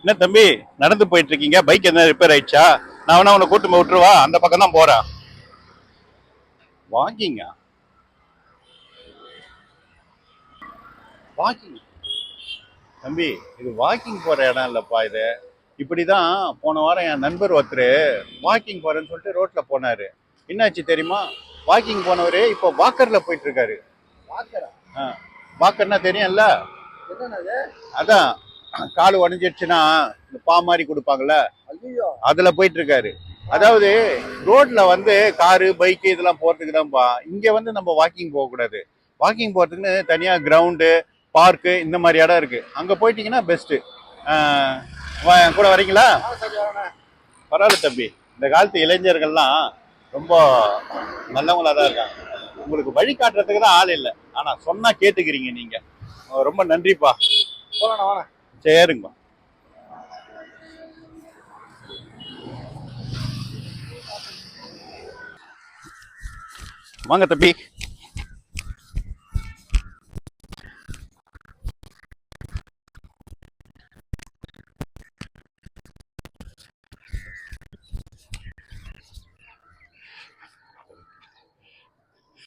என்ன தம்பி நடந்து போயிட்டு இருக்கீங்க பைக் என்ன ரிப்பேர் ஆயிடுச்சா? நான் வேணா உன்னை கூட்டு போய் விட்டுருவா அந்த பக்கம் தான் போறேன். வாக்கிங்கா? வாக்கிங். தம்பி இது வாக்கிங் போற இடம் இல்லப்பா இது. இப்படிதான் போன வாரம் என் நண்பர் ஒருத்தர் வாக்கிங் போறேன்னு சொல்லிட்டு ரோட்ல போனாரு. என்னாச்சு தெரியுமா? வாக்கிங் போனவரு இப்போ வாக்கர்ல போயிட்டு இருக்காரு வாக்கர்னா தெரியும்ல? அதான். கால் உடஞ்சிடுச்சுன்னா இந்த பா மாதிரி கொடுப்பாங்கல்ல? அதுல போயிட்டு இருக்காரு அதாவது ரோட்ல வந்து காரு பைக்கு இதெல்லாம் போறதுக்கு தான்ப்பா இங்க வந்து நம்ம வாக்கிங் போக கூடாது வாக்கிங் போறதுக்குன்னு தனியா கிரவுண்டு பார்க்கு இந்த மாதிரி இடம் இருக்கு. அங்க போயிட்டீங்கன்னா பெஸ்ட் கூட வரீங்களா? பரவாயில்ல தம்பி. இந்த காலத்து இளைஞர்கள்லாம் ரொம்ப நல்லவங்களா தான் இருக்காங்க. உங்களுக்கு வழி காட்டுறதுக்கு தான் ஆள் இல்லை. ஆனா சொன்னா கேட்டுக்கிறீங்க நீங்க. அஹ் ரொம்ப நன்றிப்பா. போகலாம் வாண்ணே சரிங்கப்பா வாங்க தம்பி.